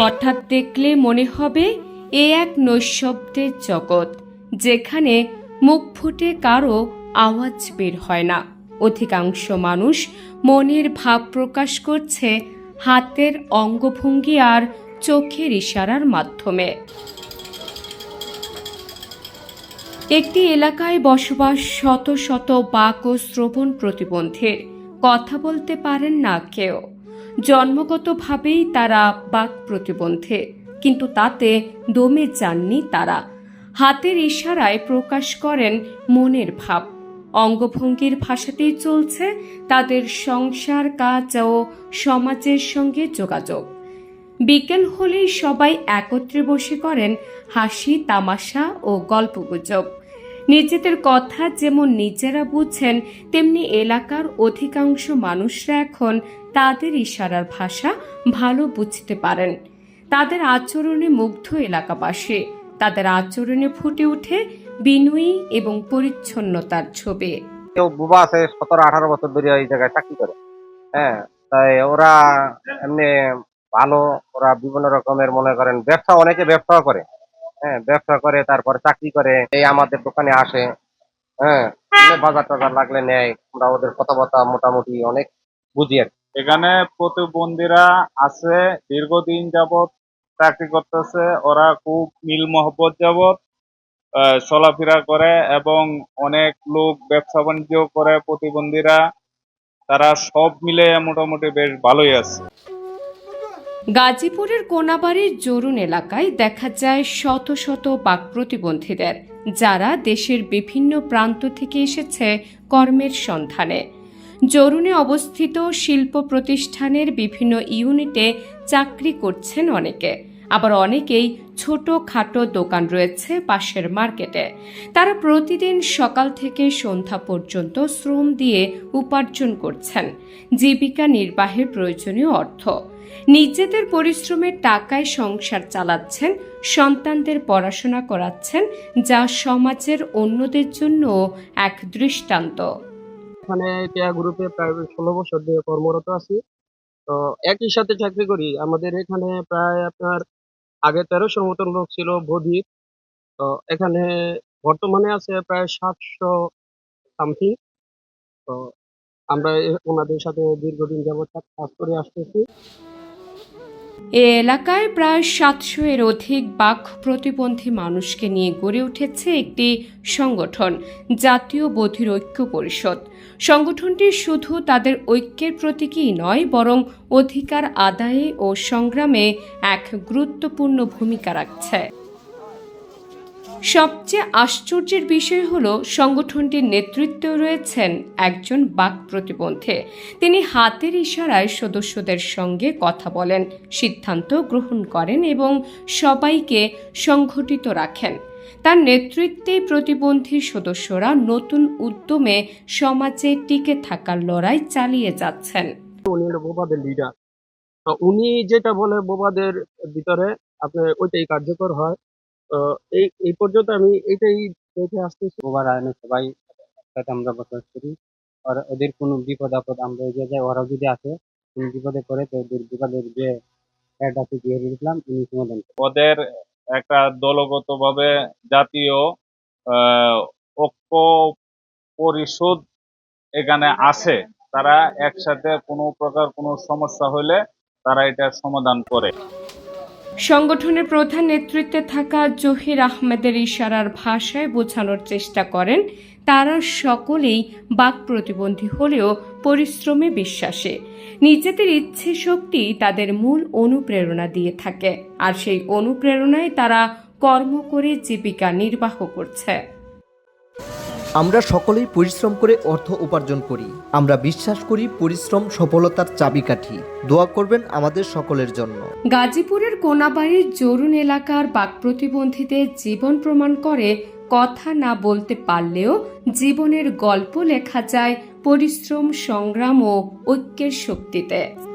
হঠাৎ দেখলে মনে হবে এ এক নৈশব্দের জগৎ, যেখানে মুখ ফুটে কারও আওয়াজ বের হয় না। অধিকাংশ মানুষ মনের ভাব প্রকাশ করছে হাতের অঙ্গভঙ্গি আর চোখের ইশারার মাধ্যমে। একটি এলাকায় বসবাস শত শত বাক ও শ্রবণ প্রতিবন্ধীর। কথা বলতে পারেন না কেউ। জন্মগতভাবেই তারা বাক প্রতিবন্ধে, কিন্তু তাতে দমে যাননি তারা। হাতের ইশারায় প্রকাশ করেন মনের ভাব। অঙ্গভঙ্গির ভাষাতেই চলছে তাদের সংসার, কাজ ও সমাজের সঙ্গে যোগাযোগ। বিকেল হলেই সবাই একত্রে বসে করেন হাসি, তামাশা ও গল্পগুজব। নিজেদের কথা যেমন নিজেরা বুঝছেন, তেমনি এলাকার অধিকাংশ মানুষরা এখন তাদের ইশারার ভাষা ভালো বুঝতে পারেন। তাদের আচরণে মুগ্ধ এলাকাবাসী। তাদের আচরণে ফুটে ওঠে বিনয়ী এবং পরিচ্ছন্নতার ছবি। কেউ বুবা আছে, সতেরো, আঠারো বছর ধরে এই জায়গায় চাকরি করে। হ্যাঁ তাই ওরা এমনি ভালো, ওরা বিভিন্ন রকমের মনে করেন, ব্যবসা অনেকে ব্যবসা করে। হ্যাঁ ব্যবসা করে, তারপর চাকরি করে, এই আমাদের দোকানে আসে। হ্যাঁ বাজার টাজার লাগলে নেয়। আমরা ওদের কথাবার্তা মোটামুটি অনেক বুঝি আর এখানে প্রতিবন্ধীরা আছে, দীর্ঘদিন যাবৎ চাকরি করতেছে। ওরা খুব মিল মহব্বত যাবৎ চলাফেরা করে এবং অনেক লোক ব্যবসা বাণিজ্য করে প্রতিবন্ধীরা। তারা সব মিলে মোটামুটি বেশ ভালোই আছে। গাজীপুরের কোনাবাড়ির জরুন এলাকায় দেখা যায় শত শত বাক প্রতিবন্ধীদের, যারা দেশের বিভিন্ন প্রান্ত থেকে এসেছে কর্মের সন্ধানে। জরুনে অবস্থিত শিল্প প্রতিষ্ঠানের বিভিন্ন ইউনিটে চাকরি করছেন অনেকে। আবার অনেকেই ছোট খাটো দোকান রয়েছে পাশের মার্কেটে। তারা প্রতিদিন সকাল থেকে সন্ধ্যা পর্যন্ত শ্রম দিয়ে উপার্জন করছেন। জীবিকা নির্বাহের প্রয়োজনীয় অর্থ। নিজেদের পরিশ্রমের টাকায় সংসার চালাচ্ছেন, সন্তানদের পড়াশোনা করাচ্ছেন, যা সমাজের অন্যদের জন্য এক দৃষ্টান্ত। এখানে টিয়া গ্রুপে প্রায় ষোলো বছর কর্মরত আছি। তো একই সাথে চাকরি করি। আমাদের এখানে প্রায় আপনার আগে তেরোশোর মতন লোক ছিল বধির। তো এখানে বর্তমানে আছে প্রায় সাতশো সামথিং তো আমরা ওনাদের সাথে দীর্ঘদিন যাবৎ কাজ করে আসতেছি। এ এলাকায় প্রায় সাতশো এর অধিক বাক প্রতিবন্ধী মানুষকে নিয়ে গড়ে উঠেছে একটি সংগঠন, জাতীয় বধির ঐক্য পরিষদ। সংগঠনটি শুধু তাদের ঐক্যের প্রতীকই নয়, বরং অধিকার আদায়ে ও সংগ্রামে এক গুরুত্বপূর্ণ ভূমিকা রাখছে। সবচেয়ে আশ্চর্যের বিষয় হল সংগঠনটির নেতৃত্বে রয়েছেন একজন বাক প্রতিবন্ধী। তিনি হাতের ইশারায় সদস্যদের সঙ্গে কথা বলেন, সিদ্ধান্ত গ্রহণ করেন এবং সবাইকে সংগঠিত রাখেন। তার নেতৃত্বে প্রতিবন্ধী সদস্যরা নতুন উদ্যমে সমাজে টিকে থাকার লড়াই চালিয়ে যাচ্ছেন। উনি যেটা বলে বোবাদের ভিতরে আপনার ওইটাই কার্যকর হয়। তো এই এই পর্যন্ত আমি এটাই দেখে আসতেছি। ওবার আয়নে সবাই একসাথে আমরা বসবাস করি। আর ওদের কোনো বিপদ আপদ আমরা এগিয়ে যাই ওরাও যদি আসে কোনো বিপদে পড়ে তো ওদের বিপদের যে হেড আছে দিয়ে দিয়েছিলাম উনি সমাধান ওদের একটা দলগতভাবে জাতীয় আহ, ঐক্য পরিশোধ এখানে আছে। তারা একসাথে কোনো প্রকার কোনো সমস্যা হলে তারা এটা সমাধান করে। সংগঠনের প্রধান নেতৃত্বে থাকা জহির আহমেদের ইশারার ভাষায় বোঝানোর চেষ্টা করেন। তারা সকলেই বাক প্রতিবন্ধী হলেও পরিশ্রমে বিশ্বাসে। নিজেদের ইচ্ছে শক্তি তাদের মূল অনুপ্রেরণা দিয়ে থাকে। আর সেই অনুপ্রেরণায় তারা কর্ম করে জীবিকা নির্বাহ করছে। আমরা সকলেই পরিশ্রম করে অর্থ উপার্জন করি। আমরা বিশ্বাস করি পরিশ্রম সফলতার চাবিকাঠি। দোয়া করবেন আমাদের সকলের জন্য। গাজীপুরের কোনাবাড়ির জরুন এলাকার বাক প্রতিবন্ধীদের জীবন প্রমাণ করে কথা না বলতে পারলেও জীবনের গল্প লেখা যায় পরিশ্রম, সংগ্রাম ও ঐক্যের শক্তিতে।